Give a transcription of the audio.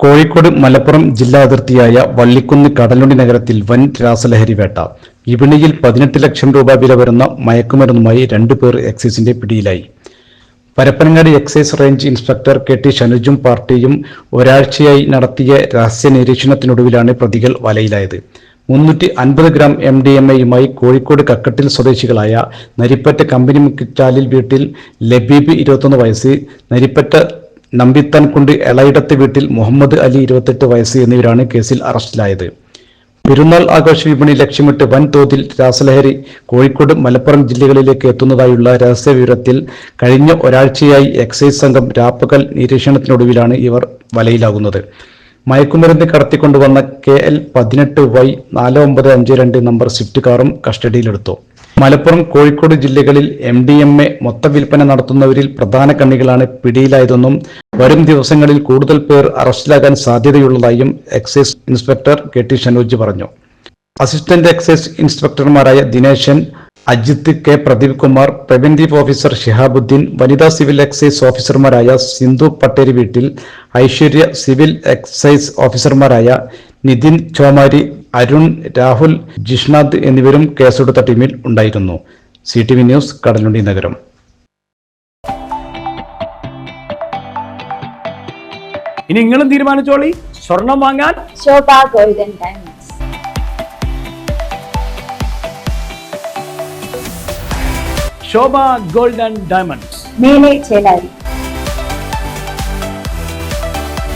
കോഴിക്കോട് മലപ്പുറം ജില്ലാ അതിർത്തിയായ വള്ളിക്കുന്ന് കടലുണ്ടി നഗരത്തിൽ വൻ രാസലഹരി വേട്ട. വിപണിയിൽ പതിനെട്ട് ലക്ഷം രൂപ വില വരുന്ന മയക്കുമരുന്നുമായി രണ്ടുപേർ എക്സൈസിന്റെ പിടിയിലായി. Parappanangadi excise range inspector K T ഷനുജും പാർട്ടിയും ഒരാഴ്ചയായി നടത്തിയ രഹസ്യ നിരീക്ഷണത്തിനൊടുവിലാണ് പ്രതികൾ വലയിലായത്. മുന്നൂറ്റി അൻപത് ഗ്രാം എം ഡി എം എയുമായി കോഴിക്കോട് കക്കട്ടിൽ സ്വദേശികളായ നരിപ്പറ്റ കമ്പനി മുക്കിച്ചാലിൽ വീട്ടിൽ ലബീബ് ഇരുപത്തൊന്ന് വയസ്സ് നരിപ്പറ്റ നമ്പിത്താൻകുണ്ട് എളയിടത്ത് വീട്ടിൽ മുഹമ്മദ് അലി ഇരുപത്തെട്ട് വയസ്സ് എന്നിവരാണ് കേസിൽ അറസ്റ്റിലായത്. പെരുന്നാൾ ആഘോഷ വിപണി ലക്ഷ്യമിട്ട് വൻതോതിൽ രാസലഹരി കോഴിക്കോട് മലപ്പുറം ജില്ലകളിലേക്ക് എത്തുന്നതായുള്ള രഹസ്യ വിവരത്തിൽ കഴിഞ്ഞ ഒരാഴ്ചയായി എക്സൈസ് സംഘം രാപ്പകൽ നിരീക്ഷണത്തിനൊടുവിലാണ് ഇവർ വലയിലാകുന്നത്. മയക്കുമരുന്ന് കടത്തിക്കൊണ്ടുവന്ന കെ എൽ പതിനെട്ട് വൈ നാല് ഒമ്പത് അഞ്ച് രണ്ട് നമ്പർ സ്വിഫ്റ്റ് കാറും കസ്റ്റഡിയിലെടുത്തു. മലപ്പുറം കോഴിക്കോട് ജില്ലകളിൽ എം ഡി എം എ മൊത്ത വിൽപ്പന നടത്തുന്നവരിൽ പ്രധാന കണ്ണികളാണ് പിടിയിലായതെന്നും വരും ദിവസങ്ങളിൽ കൂടുതൽ പേർ അറസ്റ്റിലാകാൻ സാധ്യതയുള്ളതായും excise inspector K T Shanoj പറഞ്ഞു. Assistant excise ഇൻസ്പെക്ടർമാരായ Dineshan Ajith K Pradeep Kumar preventive officer Shihabuddin വനിതാ സിവിൽ എക്സൈസ് ഓഫീസർമാരായ സിന്ധു പട്ടേരി വീട്ടിൽ ഐശ്വര്യ സിവിൽ എക്സൈസ് ഓഫീസർമാരായ നിതിൻ ചോമാരി അരുൺ രാഹുൽ ജിഷ്ണാദ് എന്നിവരും കേസെടുത്ത ടീമിൽ ഉണ്ടായിരുന്നു. C T V news Kadalundi Nagaram. ഇനി നിങ്ങളും തീരുമാനിച്ചോളി. സ്വർണം വാങ്ങാൻ Sobha golden diamonds. Sobha gold and diamonds. Mele Chelari